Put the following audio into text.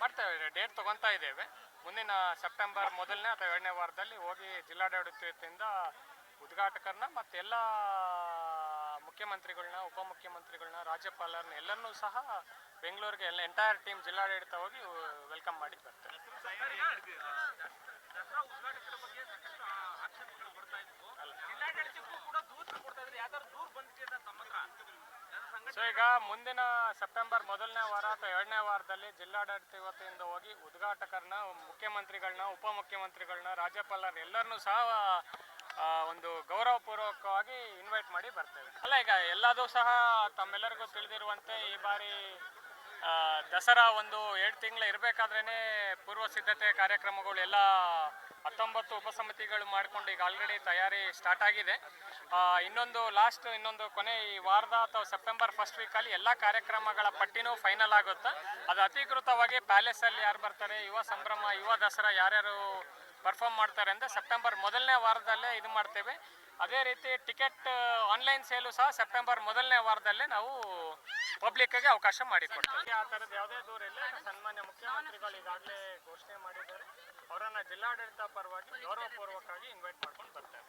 ಮಾಡ್ತೇವೆ. ಡೇಟ್ ತಗೊಂತಾ ಇದ್ದೇವೆ. ಮುಂದಿನ ಸೆಪ್ಟೆಂಬರ್ ಮೊದಲನೇ ಅಥವಾ ಎರಡನೇ ವಾರದಲ್ಲಿ ಹೋಗಿ ಜಿಲ್ಲಾಡಳಿತದಿಂದ ಉದ್ಘಾಟಕರನ್ನ ಮತ್ತೆ ಎಲ್ಲ ಮುಖ್ಯಮಂತ್ರಿಗಳನ್ನ ಉಪಮುಖ್ಯಮಂತ್ರಿಗಳನ್ನ ರಾಜ್ಯಪಾಲರನ್ನ ಎಲ್ಲರನ್ನೂ ಸಹ ಬೆಂಗಳೂರಿಗೆ ಎಲ್ಲ ಎಂಟೈರ್ ಟೀಮ್ ಜಿಲ್ಲಾಡಳಿತ ಹೋಗಿ ವೆಲ್ಕಮ್ ಮಾಡಿ ಬರ್ತೇವೆ ಸೊ ಈಗ ಮುಂದಿನ ಸೆಪ್ಟೆಂಬರ್ ಮೊದಲನೇ ವಾರ ಅಥವಾ ಎರಡನೇ ವಾರದಲ್ಲಿ ಜಿಲ್ಲಾಡಳಿತ ವತಿಯಿಂದ ಹೋಗಿ ಉದ್ಘಾಟಕರನ್ನ, ಮುಖ್ಯಮಂತ್ರಿಗಳನ್ನ, ಉಪಮುಖ್ಯಮಂತ್ರಿಗಳನ್ನ ರಾಜ್ಯಪಾಲರ ಎಲ್ಲರನ್ನೂ ಸಹ ಒಂದು ಗೌರವಪೂರ್ವಕವಾಗಿ ಇನ್ವೈಟ್ ಮಾಡಿ ಬರ್ತೇವೆ ಅಲ್ಲ, ಈಗ ಎಲ್ಲದೂ ಸಹ ತಮ್ಮೆಲ್ಲರಿಗೂ ತಿಳಿದಿರುವಂತೆ ಈ ಬಾರಿ ದಸರಾ ಒಂದು ಎರಡು ತಿಂಗಳು ಇರಬೇಕಾದ್ರೇ ಪೂರ್ವ ಸಿದ್ಧತೆ ಕಾರ್ಯಕ್ರಮಗಳು ಎಲ್ಲ ಹತ್ತೊಂಬತ್ತು ಉಪಸಮಿತಿಗಳು ಮಾಡಿಕೊಂಡು ಈಗ ಆಲ್ರೆಡಿ ತಯಾರಿ ಸ್ಟಾರ್ಟ್ ಆಗಿದೆ. ಇನ್ನೊಂದು ಲಾಸ್ಟ್ ಇನ್ನೊಂದು ಕೊನೆ ಈ ವಾರದ ಅಥವಾ ಸೆಪ್ಟೆಂಬರ್ ಫಸ್ಟ್ ವೀಕಲ್ಲಿ ಎಲ್ಲ ಕಾರ್ಯಕ್ರಮಗಳ ಪಟ್ಟಿನೂ ಫೈನಲ್ ಆಗುತ್ತೆ. ಅದು ಅಧಿಕೃತವಾಗಿ ಪ್ಯಾಲೇಸಲ್ಲಿ ಯಾರು ಬರ್ತಾರೆ, ಯುವ ಸಂಭ್ರಮ, ಯುವ ದಸರಾ ಯಾರ್ಯಾರು ಪರ್ಫಾರ್ಮ್ ಮಾಡ್ತಾರೆ ಅಂದರೆ ಸೆಪ್ಟೆಂಬರ್ ಮೊದಲನೇ ವಾರದಲ್ಲೇ ಇದು ಮಾಡ್ತೇವೆ. ಅದೇ ರೀತಿ ಟಿಕೆಟ್ ಆನ್ಲೈನ್ ಸೇಲು ಸಹ ಸೆಪ್ಟೆಂಬರ್ ಮೊದಲನೇ ವಾರದಲ್ಲೇ ನಾವು ಪಬ್ಲಿಕ್ಗೆ ಅವಕಾಶ ಮಾಡಿಕೊಡ್ತೀವಿ. ಆ ಥರದ್ದು ಯಾವುದೇ ದೂರ ಇಲ್ಲ. ಸನ್ಮಾನ್ಯ ಮುಖ್ಯಮಂತ್ರಿಗಳು ಈಗಾಗಲೇ ಘೋಷಣೆ ಮಾಡಿದ್ದಾರೆ. ಅವರನ್ನು ಜಿಲ್ಲಾಡಳಿತ ಪರವಾಗಿ ಗೌರವಪೂರ್ವಕವಾಗಿ ಇನ್ವೈಟ್ ಮಾಡ್ಕೊಂಡು ಬರ್ತೇವೆ